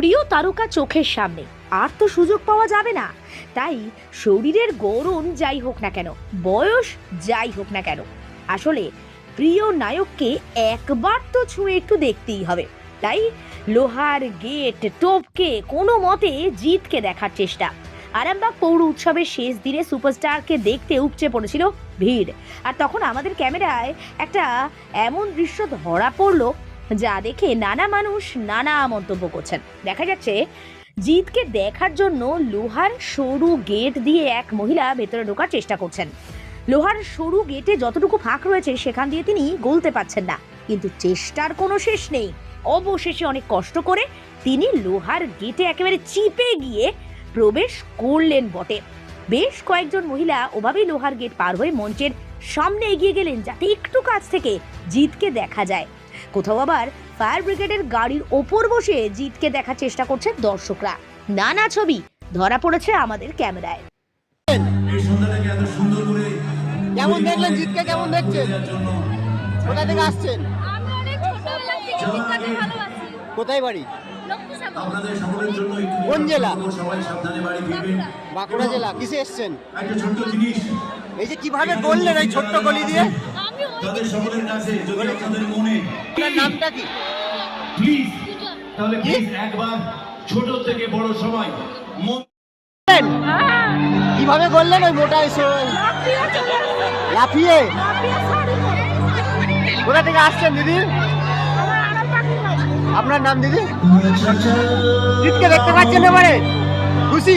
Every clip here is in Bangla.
প্রিয় তারকা চোখের সামনে। আর তো সুযোগ পাওয়া যাবে না। তাই শরীরের গড়ন যাই হোক না কেন, বয়স যাই হোক না কেন, আসলে প্রিয় নায়ককে একবার তো ছুঁয়ে একটু দেখতেই হবে। তাই লোহার গেট, টোপকে কোনো মতে জিতকে দেখার চেষ্টা। আরামবাগ পৌর উৎসবের শেষ দিনে সুপারস্টারকে দেখতে উপচে পড়েছিল ভিড়। আর তখন আমাদের ক্যামেরায় একটা এমন দৃশ্য ধরা পড়ল যা দেখে নানা মানুষ নানা মন্তব্য করছেন। দেখা যাচ্ছে, জিতকে দেখার জন্য লোহার সরু গেট দিয়ে এক মহিলা ভেতরে ঢোকার চেষ্টা করছেন। লোহার সরু গেটে যতটুকু ফাঁক রয়েছে, সেখান দিয়ে তিনি গলতে পারছেন না। কিন্তু চেষ্টার কোনো শেষ নেই। অবশেষে অনেক কষ্ট করে তিনি লোহার গেটে একেবারে চিপে গিয়ে প্রবেশ করলেন বটে। বেশ কয়েকজন মহিলা ওভাবেই লোহার গেট পার হয়ে মঞ্চের সামনে এগিয়ে গেলেন, যাতে একটু কাছ থেকে জিতকে দেখা যায়। কোথাও আবার ফায়ার ব্রিগেডের গাড়ির ওপর বসে জিতকে দেখার চেষ্টা করছে দর্শকরা। নানা ছবি ধরা পড়েছে আমাদের ক্যামেরায়। কেমন দেখলেন জিতকে? কেমন দেখছেন? কোথা থেকে আসছেন? কোথায় বাড়ি? লক্ষ্মীসাগর আপনাদের সকলের জন্য একটু কোন জেলা? বাঁকুড়া। জেলা। কিসে এসছেন? একটা ছোট্ট জিনিস। এই যে কীভাবে বললেন এই ছোট্ট গলি দিয়ে? তাদের সকলের কাছে যদি আপনাদের মনে নামটা কি? প্লিজ তাহলে প্লিজ একবার ছোট থেকে বড় সবাই কীভাবে বললেন ওই মোটা লাফিয়ে। কোথা থেকে আসছেন দিদি? আপনার নাম দিদি? জিতকে দেখতে পাচ্ছেন এবারে। খুশি?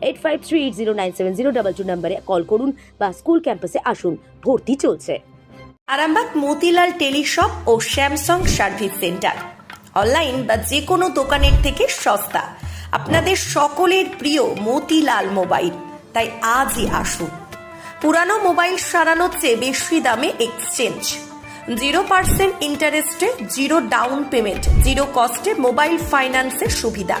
eight five three eight zero nine seven zero double two নম্বরে কল করুন বা স্কুল ক্যাম্পাসে আসুন। ভর্তি চলছে। আরামবাগ, মতিলাল টেলিশপ ও স্যামসাং সার্ভিস সেন্টার। অনলাইন বা যে কোনো দোকানের থেকে সস্তা। আপনাদের সকলের প্রিয় মতিলাল মোবাইল। তাই আজই আসুন। পুরানো মোবাইল সারানোর চেয়ে বেশি দামে এক্সচেঞ্জ জিরো পার্সেন্ট ইন্টারেস্টে জিরো ডাউন পেমেন্ট জিরো কস্টে মোবাইল ফাইন্যান্সের সুবিধা।